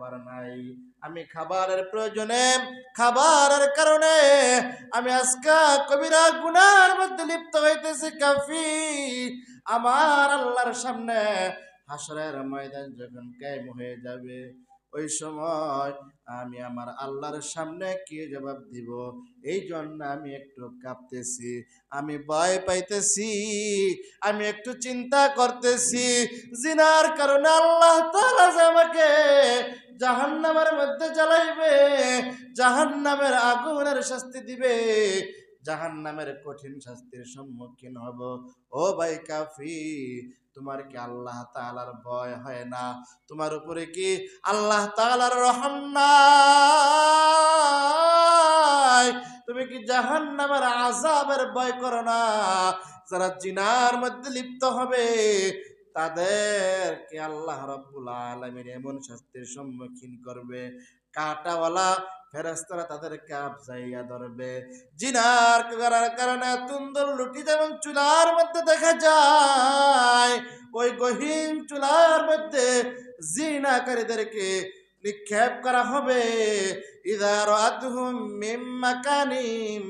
খাবার নাই। আমি খাবারের প্রয়োজনে, খাবারের কারণে আমি আজকা কবিরা গুনার মধ্যে লিপ্ত হইতেছি কাফি আমার আল্লাহর সামনে হাসরের ময়দান যখন কায়েম হয়ে যাবে, ওই সময় আমি আমার আল্লাহর সামনে কি জবাব দিব? এই জন্য আমি একটু কাঁপতেছি, আমি ভয় পাইতেছি, আমি একটু চিন্তা করতেছি। জিনার কারণে আল্লাহ তাআলা যে আমাকে জাহান্নামের মধ্যে জ্বালাইবে জাহান্নামের আগুনের শাস্তি দিবে, জাহান্নামের কঠিন শাস্তির সম্মুখীন হব। ও ভাই কাফি তোমার কি আল্লাহ তাআলার ভয় হয় না? তোমার উপরে কি আল্লাহ তাআলার রহম তুমি কি জাহান্নামের আযাবের ভয় করো না? যারা জিনার মধ্যে লিপ্ত হবে তাদেরকে আল্লাহ রাব্বুল আলামিন এমন শাস্তির সম্মুখীন করবে। কাটাওয়ালা ফেরেস্তারা তাদেরকে আফজাইয়া ধরবে। জিনার করার কারণে তুন্দর লুটি যেমন চুলার মধ্যে দেখা যায়, ওই গহীন চুলার মধ্যে জিনাকারীদেরকে নিক্ষেপ করা হবে। ইদার আদহুম মিম মাকানিম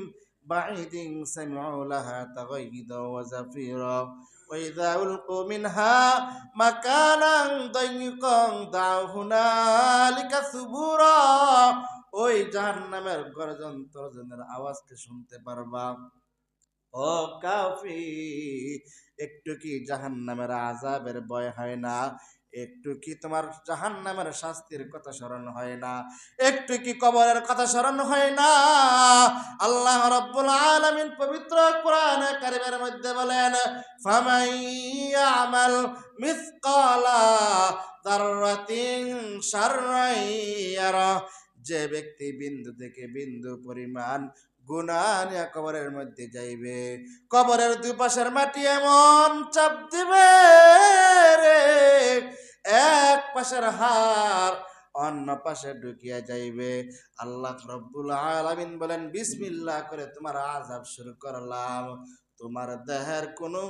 বাঈদিন সামিউ লাহা তাগাইদা ওয়া জাফিরা। وإذا ألقوا منها مكانا ضيقا دعوا هنالك ثبورا ওই জাহান্নামের গর্জন তর্জনের আওয়াজকে শুনতে পারবা ও কাফি একটু কি জাহান্নামের আজাবের ভয় হয় না একটু কি তোমার জাহান্নামের শাস্তির কথা স্মরণ হয় না? একটু কি কবরের কথা স্মরণ হয় না? আল্লাহ রাব্বুল আলামিন পবিত্র কোরআন কারিমের মধ্যে বলেন ফামাই ইয়ামাল মিসকালা যাররাতিন শাররাই যে ব্যক্তি বিন্দু থেকে বিন্দু পরিমাণ গুণা কবরের মধ্যে যাইবে। কবরের দুই পাশের মাটি এমন চাপ দিবে রে, এক পাশের হার অন্য পাশে ঢুকিয়া যাইবে। আল্লাহ রব্বুল আলামিন বলেন, বিসমিল্লাহ করে তোমার আজাব শুরু করলাম। তোমার দেহের কোনো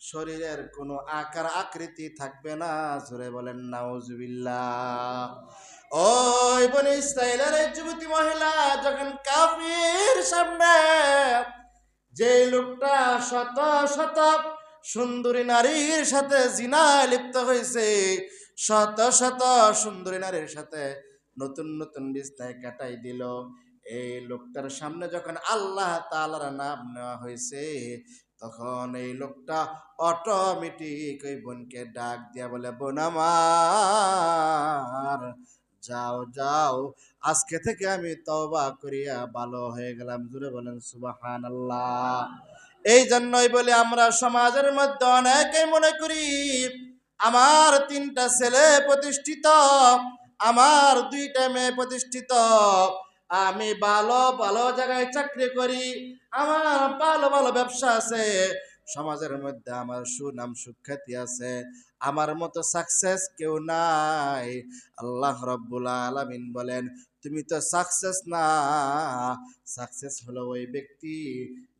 শরীরের কোনো আকার আকৃতি থাকবে না। জোরে বলেন বনি ইসরায়েলের যুবতী মহিলা যখন কাফির সামনে যে লোকটা শত শত সুন্দরী নারীর সাথে জিনায় লিপ্ত হয়েছে, শত শত সুন্দরী নারীর সাথে নতুন নতুন বিস্তায় কাটাই দিল। এই লোকটার সামনে যখন আল্লাহ তালার নাম নেওয়া হয়েছে তখন এই লোকটা অটোমেটিক ওই বোনকে ডাক দিয়া বলে, বোন আমার, যাও যাও, আজকে থেকে আমি তওবা করিয়া ভালো হয়ে গেলাম। জুড়ে বলেন সুবাহান আল্লাহ এই জন্যই বলে, আমরা সমাজের মধ্যে অনেকেই মনে করি, আমার তিনটা ছেলে প্রতিষ্ঠিত, আমার দুইটা মেয়ে প্রতিষ্ঠিত। আমি ভালো ভালো জায়গায় চাকরি করি আমার ভালো ভালো ব্যবসা আছে। সমাজের মধ্যে আমার সুনাম, সুখ্যাতি আছে। আমার মতো সাকসেস কেউ নাই। আল্লাহ রব্বুল আলমিন বলেন, তুমি তো সাকসেস না। সাকসেস হলো ওই ব্যক্তি,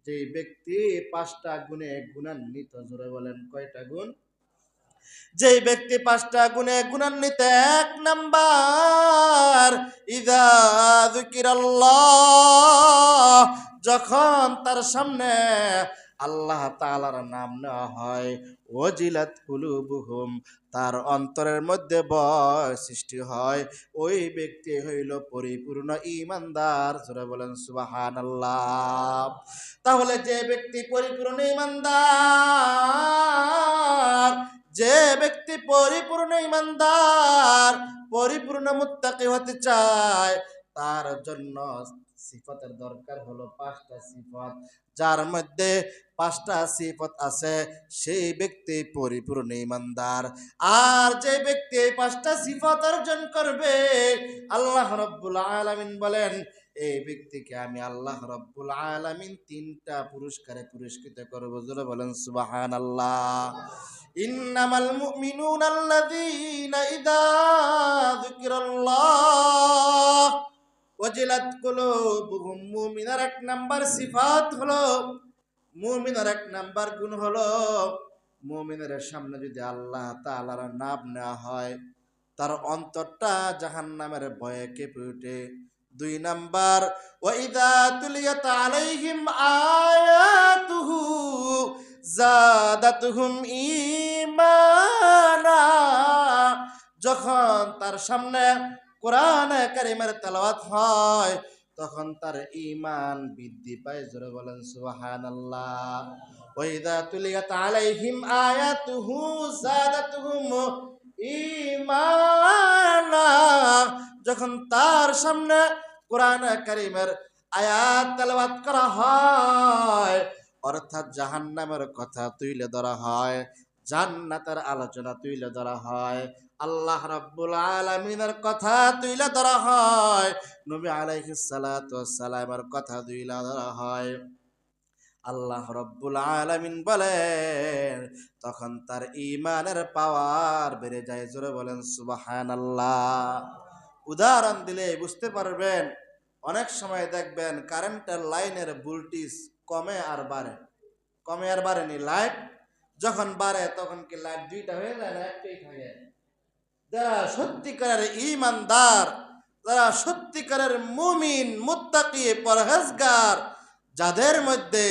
যেই ব্যক্তি পাঁচটা গুণে গুণান্বিত, জোরে বলেন, কয়টা গুণ? যেই ব্যক্তি পাঁচটা গুণে গুণান্বিত এক নাম্বার, ইদা যখন তার সামনে আল্লাহ তালার নাম নেওয়া হয় ওজিলাত কুলুবুহুম, তার অন্তরের মধ্যে ভয় সৃষ্টি হয়, ওই ব্যক্তি হইল পরিপূর্ণ ইমানদার জোরে বলেন সুবাহান আল্লাহ তাহলে যে ব্যক্তি পরিপূর্ণ ইমানদার যে ব্যক্তি পরিপূর্ণ ইমানদার, পরিপূর্ণ মুত্তাকি হতে চায়, তার জন্য সিফতের দরকার হলো পাঁচটা সিফত। যার মধ্যে পাঁচটা সিফত আছে, সেই ব্যক্তি পরিপূর্ণ ইমানদার। আর যে ব্যক্তি পাঁচটা সিফত অর্জন করবে, আল্লাহ রব্বুল আলামিন বলেন এই ব্যক্তিকে আমি আল্লাহ রব্বুল আলামিন তিনটা পুরস্কারে পুরস্কৃত করব। জোরে বলেন সুবাহান সুবহানাল্লাহ। ইন্নামাল মুমিনুনা আল্লাযীনা ইযা যুকিরাল্লাহ। ওয়াজিলাত কুলুবুহুম মুমিনার এক নাম্বার সিফাত হলো, মুমিনের এক নাম্বার গুণ হলো, মুমিনের সামনে যদি আল্লাহ তাআলার নাম নেওয়া হয়, তার অন্তরটা জাহান্নামের ভয়ে কেঁপে উঠে দুই নাম্বার ওয়াইদা তুলিয়াত আলাইহিম আয়াতুহু জাদাতুহুম ঈমানা। যখন তার সামনে কোরআন কারিমের তেলাওয়াত হয়, তখন তার ইমান বৃদ্ধি পায়। জোরে বলেন, সুবহানাল্লাহ। ওয়াইদা তুলিয়াত আলাইহিম আয়াতুহু জাদাতুহুম ঈমানা। যখন তার সামনে কোরআন কারিমের আয়াত তেলাওয়াত করা হয়। অর্থাৎ জাহান্নামের কথা তুলে ধরা হয়, জান্নাতের আলোচনা তুলে ধরা হয়, আল্লাহ রাব্বুল আলামিনের কথা তুলে ধরা হয়, নবী আলাইহিস সালাতু সালামের কথা তুলে ধরা হয়। আল্লাহ রব্বুল আলামিন বলেন, তখন তার ইমানের পাওয়ার বেড়ে যায়, জোরে বলেন সুবহানাল্লাহ। উদাহরণ দিলে বুঝতে পারবেন। অনেক সময় দেখবেন কারেন্টের লাইনের ভোল্টেজ কমে আর বাড়ে। কমে আর বাড়েনি, লাইট যখন বাড়ে তখন কি লাইট দুইটা হয়ে যায় না একটাই যারা সত্যিকারের ইমানদার যারা সত্যিকারের মুমিন, মুত্তাকি, পরহেজগার, যাদের মধ্যে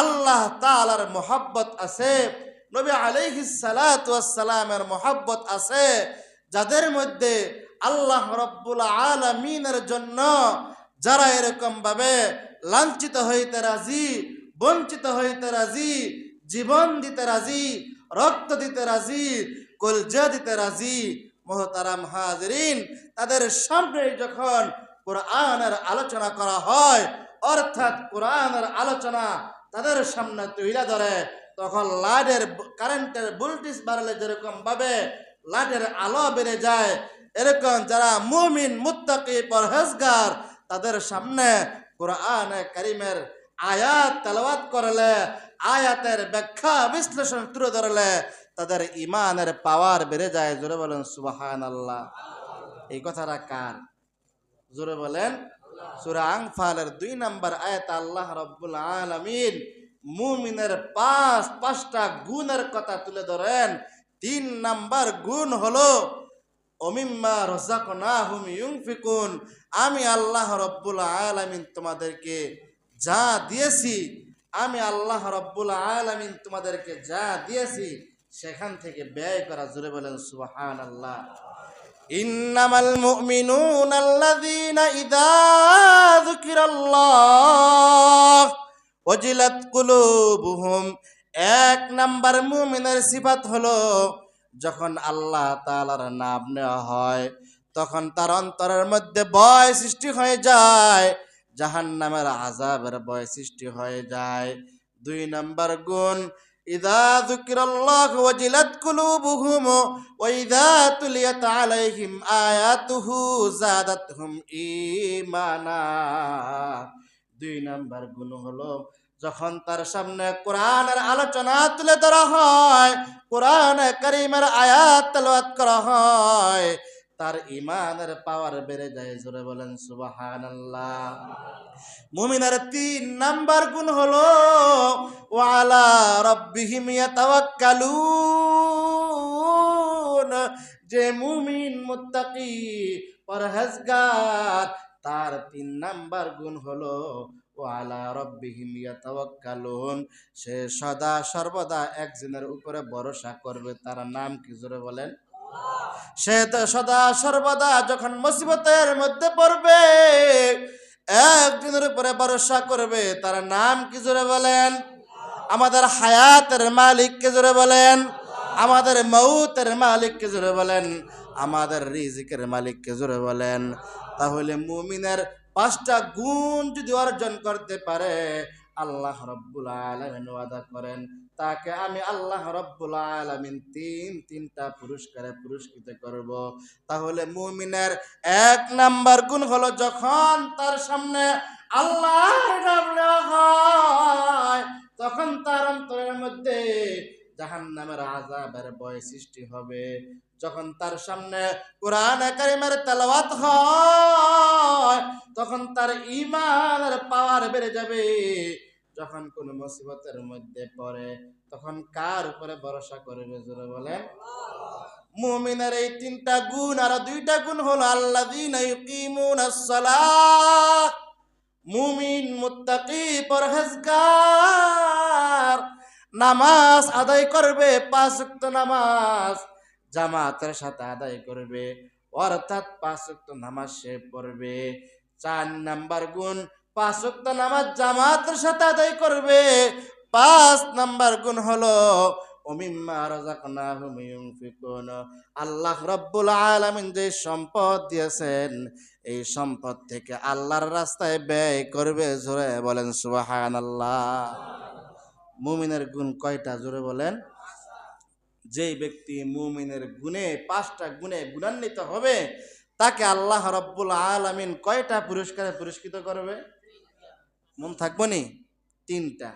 আল্লাহ তাআলার মোহাব্বত আছে, নবী ওয়াস সালামের মোহাব্বত আছে, যাদের মধ্যে আল্লাহ রব্বুল আলামিনের জন্য যারা এরকম ভাবে লাঞ্ছিত হইতে রাজি, বঞ্চিত হইতে রাজি, জীবন দিতে রাজি, রক্ত দিতে রাজি, কলজা দিতে রাজি, মোহতারাম হাজরিন, তাদের সামনে যখন কোরআনের আলোচনা করা হয়, অর্থাৎ কোরআনের আলোচনা তাদের সামনে তুইলা ধরে, তখন লাইটের, কারেন্টের ভোল্টেজ বাড়লে যেরকম ভাবে লাইটের আলো বেড়ে যায় এরকম যারা মুমিন, মুত্তাকি, পরহেজগার, তাদের সামনে কোরআন করিমের আয়াত তেলাওয়াত করলে, আয়াতের ব্যাখ্যা বিশ্লেষণ তুলে ধরলে তাদের ইমানের পাওয়ার বেড়ে যায়। জোরে বলেন সুবাহান আল্লাহ এই কথাটা কার? জোরে বলেন, সুরা আংফালের দুই নাম্বার আয়াত, আল্লাহ রব্বুল আলামিন মুমিনের পাঁচ, পাঁচটা গুণের কথা তুলে ধরেন। তিন নাম্বার গুণ হলো অমিম্মা রজাকনাহুম ইউনফিকুন। আমি আল্লাহ রব্বুল আলামিন তোমাদেরকে যা দিয়েছি, আমি আল্লাহ রব্বুল আলামিন তোমাদেরকে যা দিয়েছি, সেখান থেকে ব্যয় করা জুড়ে বলেন সুবহান আল্লাহ ইন্নামাল মুমিনুন আল্লাযীনা ইযা যুকিরাল্লাহ, ওয়াজিলাত কুলুবুহুম। এক নাম্বার মুমিনের সিফাত হলো যখন আল্লাহ তাআলার নাম নেওয়া হয়, তখন তার অন্তরের মধ্যে ভয় সৃষ্টি হয়ে যায়, জাহান্নামের আজাবের ভয় সৃষ্টি হয়ে যায়। দুই নম্বর গুণ, ইদা যুকিরাল্লাহ ওয়াজিলাত কুলুবুহুম ওয়া ইদা তুলিয়াত আলাইহিম আয়াতুহু জাদাতহুম ঈমানা। দুই নাম্বার গুণ হলো যখন তার সামনে কোরআনের আলোচনা তুলে ধরা হয় কোরআন করিমের আয়াত তেলাওয়াত করা হয় তার ইমানের পাওয়ার বেড়ে যায়, জোরে বলেন সুবহানাল্লাহ। মুমিনের তিন নাম্বার গুণ হলো ওয়ালা রব্বিহিম যে মুমিন, মুত্তাকি, পরহেজগার। তার তিন নাম্বার গুণ হলো ওয়ালা রব্বিহিম ইয়াতাওয়াক্কালুন সে সদা সর্বদা একজনের উপরে ভরসা করবে। তার নাম কি, জোরে বলেন? সে তো সদা সর্বদা যখন মুসিবতের মধ্যে পড়বে একজনের উপরে ভরসা করবে। তার নাম কি জোরে বলেন? আমাদের হায়াতের মালিক কে জোরে বলেন? আমাদের মৌতের মালিক কে জোরে বলেন? আমাদের রিজিকের মালিক কে জোরে বলেন? তাহলে মুমিনের পাঁচটা গুণ যদি অর্জন করতে পারে, আল্লাহ রব্বুল আলমিন ওয়াদা করেন তাকে আমি আল্লাহ রব্বুল আলমিন তিন, তিনটা পুরস্কারে পুরস্কৃত করব। তাহলে মুমিনের এক নাম্বার গুণ হলো যখন তার সামনে আল্লাহ হয়, তখন তার অন্তরের মধ্যে জাহান নামের আজাবের বয় সৃষ্টি হবে। যখন তার সামনে কোরআন কারিমের তেলাওয়াত হয়, তখন তার ইমানের পাওয়ার বেড়ে যাবে। যখন কোন মুসিবতের মধ্যে পড়ে, তখন কার উপরে ভরসা করবে জোরে বলেন? মুমিনের এই তিনটা গুণ আর দুইটা গুণ হলো সালাহ মুমিন, মুত্তাকি, পরহেজগার। নামাজ আদায় করবে, পাঁচ নামাজ। জামাতের সাথে আদায় করবে, অর্থাৎ পাঁচ ওয়াক্ত নামাজ সে পড়বে। চার নাম্বার গুণ পাঁচ নামাজ জামাতের সাথে আদায় করবে। পাঁচ নাম্বার গুণ হলো আল্লাহ রব্বুল আলামিন যে সম্পদ দিয়েছেন, এই সম্পদ থেকে আল্লাহর রাস্তায় ব্যয় করবে জোরে বলেন সুবহানাল্লাহ। মুমিনের গুণ কয়টা জোরে বলেন? যেই ব্যক্তি মুমিনের গুণে, পাঁচটা গুণে গুণান্বিত হবে, তাকে আল্লাহ রব্বুল আলামিন কয়টা পুরস্কারে পুরস্কৃত করবে? মন থাকব নি? তিনটা।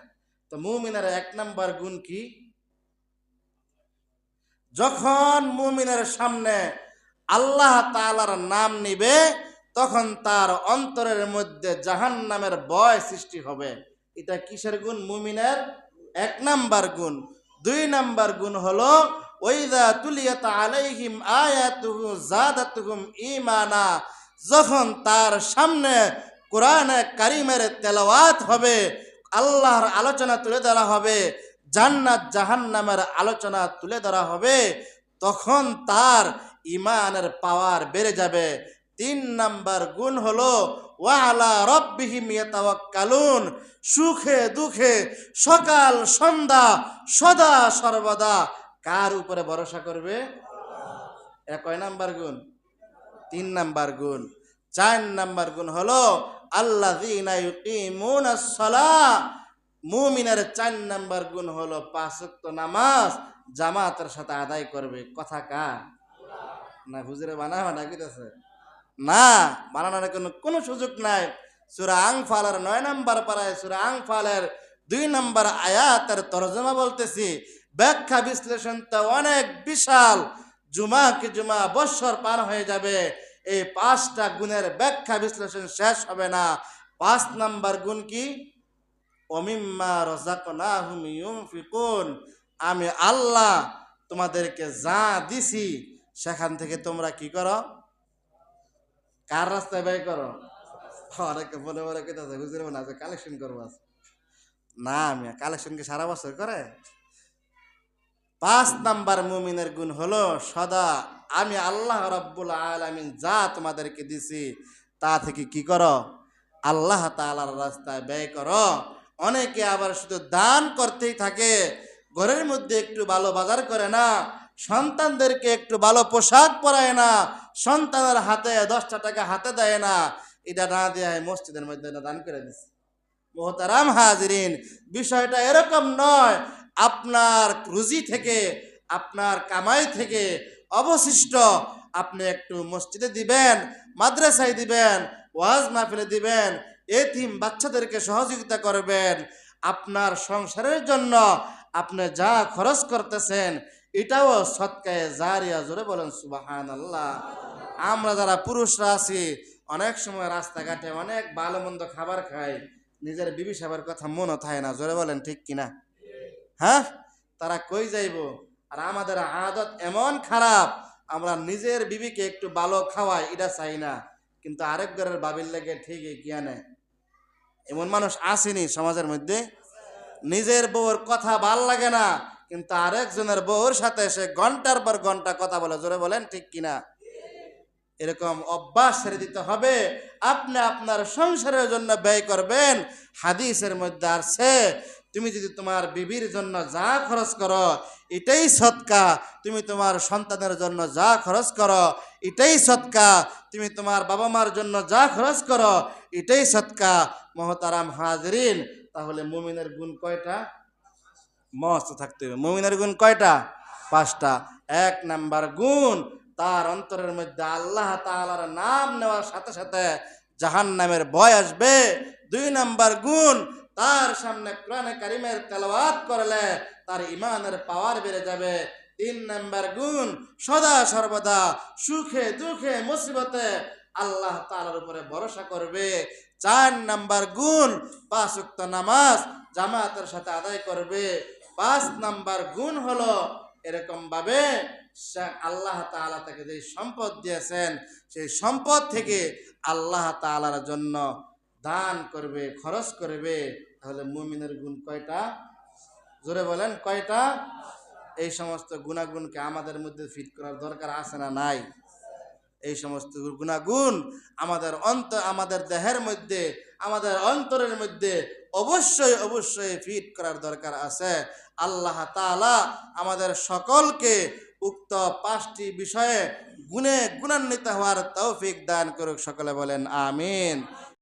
তো মুমিনের এক নাম্বার গুণ কি? যখন মুমিনের সামনে আল্লাহ তালার নাম নিবে, তখন তার অন্তরের মধ্যে জাহান নামের ভয় সৃষ্টি হবে। এটা কিসের গুণ? মুমিনের এক নাম্বার গুণ। দুই নাম্বার গুণ হলো ওইদা তুলিয়াত আলাইহিম আয়াতুহু জাদাতুহুম ঈমানা। যখন তার সামনে কোরআনে কারিমের তেলাওয়াত হবে, আল্লাহর আলোচনা তুলে ধরা হবে, জান্নাত জাহান্নামের আলোচনা তুলে ধরা হবে, তখন তার ইমানের পাওয়ার বেড়ে যাবে। তিন নাম্বার গুণ হলো ওয়ালা রব্বিহিম ইয়াতাওয়াক্কালুন, সুখে দুঃখে সকাল সন্ধ্যা সদা সর্বদা। কার উপরে ভরসা করবে? এটা কয় নাম্বার গুণ? তিন নাম্বার গুণ। চার নাম্বার গুণ হলো সালাহ। মুমিনের চার নাম্বার গুণ হলো পাঁচ ওয়াক্ত নামাজ, জামাতের সাথে আদায় করবে। কথা কার? না, হুজুরে বানা বানা কইতাছে। না, বানানোর কোনো কোনো সুযোগ নাই। সুরা আংফালের নয় নাম্বার পাড়ায় সুরা আংফালের দুই নাম্বার আয়াতের তরজমা বলতেছি, ব্যাখ্যা বিশ্লেষণ তো অনেক বিশাল। জুমা কি জুমা বৎসর পার হয়ে যাবে। এই পাঁচটা গুণের ব্যাখ্যা বিশ্লেষণ শেষ হবে না। পাঁচ নাম্বার গুণ কি? অমিম্মা রজাকনাহুম ইউনফিকুন। আমি আল্লাহ তোমাদেরকে যা দিছি, সেখান থেকে তোমরা কি করো? কার রাস্তায় ব্যয় করো? অনেকে মনে মনে কেটেছে বুঝলে না যে কালেকশন করব আজ। না আমি কালেকশন কি সারা বছর করে? পাঁচ নাম্বার মুমিনের গুণ হলো সদা আমি আল্লাহ রব্বুল আলামিন যা তোমাদেরকে দিছি, তা থেকে কি করো? আল্লাহ তাআলার রাস্তায় ব্যয় করো। অনেকে আবার শুধু দান করতেই থাকে, ঘরের মধ্যে একটু ভালো বাজার করে না, সন্তানদেরকে একটু ভালো পোশাক পরায় না, সন্তানের হাতে দশটা টাকা হাতে দেয় না, এটা না দেয় মসজিদের মধ্যে দান করে দিচ্ছে মোহতারাম হাজরিন, বিষয়টা এরকম নয়, আপনার রুজি থেকে, আপনার কামাই থেকে অবশিষ্ট। আপনি একটু মসজিদে দিবেন, মাদ্রাসায় দিবেন, ওয়াজ মাহফিলে দিবেন, এতিম বাচ্চাদেরকে সহযোগিতা করবেন। আপনার সংসারের জন্য আপনি যা খরচ করতেছেন, এটাও সৎকায়ে জারিয়া, জোরে বলেন সুবাহান আল্লাহ আমরা যারা পুরুষরা আছি, অনেক সময় রাস্তাঘাটে অনেক ভালো মন্দ খাবার খাই, নিজের বিবি সাহেবের কথা মনে থাকে না, জোরে বলেন ঠিক কিনা? হ্যাঁ? তারা কই যাইব? আর আমাদের আদত এমন খারাপ, আমরা নিজের বিবিকে একটু ভালো খাওয়াই, এটা চাই না। কিন্তু আরেক ঘরের বাবির লেগে ঠিকই নেয় এমন মানুষ আসেনি সমাজের মধ্যে। নিজের বউর কথা ভালো লাগে না, কিন্তু আরেকজনের বউর সাথে সে ঘণ্টার পর ঘণ্টা কথা বলে, জোরে বলেন ঠিক কিনা? এরকম অভ্যাস ছেড়ে দিতে হবে। আপনি আপনার সংসারের জন্য ব্যয় করবেন। হাদিসের মধ্যে আসছে তুমি যদি তোমার বিবির জন্য যা খরচ করো, এটাই সৎকা। তুমি তোমার সন্তানের জন্য যা খরচ করো, এটাই সৎকা। তুমি তোমার বাবা মার জন্য যা খরচ করো, এটাই সৎকা। মহতারাম হাজরিন, তাহলে মুমিনের গুণ কয়টা? মস্ত থাকতে হবে। মুমিনের গুণ কয়টা? পাঁচটা। এক নাম্বার গুণ, তার অন্তরের মধ্যে আল্লাহ তাআলার নাম নেওয়ার সাথে সাথে জাহান নামের ভয় আসবে। দুই নাম্বার গুণ তার সামনে কোরআনে কারিমের তেলাওয়াত করলে তার ইমানের পাওয়ার বেড়ে যাবে। তিন নাম্বার গুণ, সদা সর্বদা সুখে দুঃখে মুসিবতে আল্লাহ তাআলার উপরে ভরসা করবে। চার নাম্বার গুণ, পাঁচ উক্ত নামাজ জামাতের সাথে আদায় করবে। পাঁচ নাম্বার গুণ হলো এরকম ভাবে আল্লাহ তাআলা তাকে যে সম্পদ দিয়েছেন, সেই সম্পদ থেকে আল্লাহ তাআলার জন্য দান করবে, খরচ করবে, তাহলে মুমিনের গুণ কয়টা? জোরে বলেন, কয়টা? এই সমস্ত গুণাগুণকে আমাদের মধ্যে ফিট করার দরকার আছে না নাই? এই সমস্ত গুণাগুণ আমাদের অন্ত, আমাদের দেহের মধ্যে, আমাদের অন্তরের মধ্যে অবশ্যই অবশ্যই ফিট করার দরকার আছে। আল্লাহ তাআলা আমাদের সকলকে উক্ত পাঁচটি বিষয়ে গুণে গুণান্বিত হওয়ার তৌফিক দান করুক, সকলে বলেন আমিন।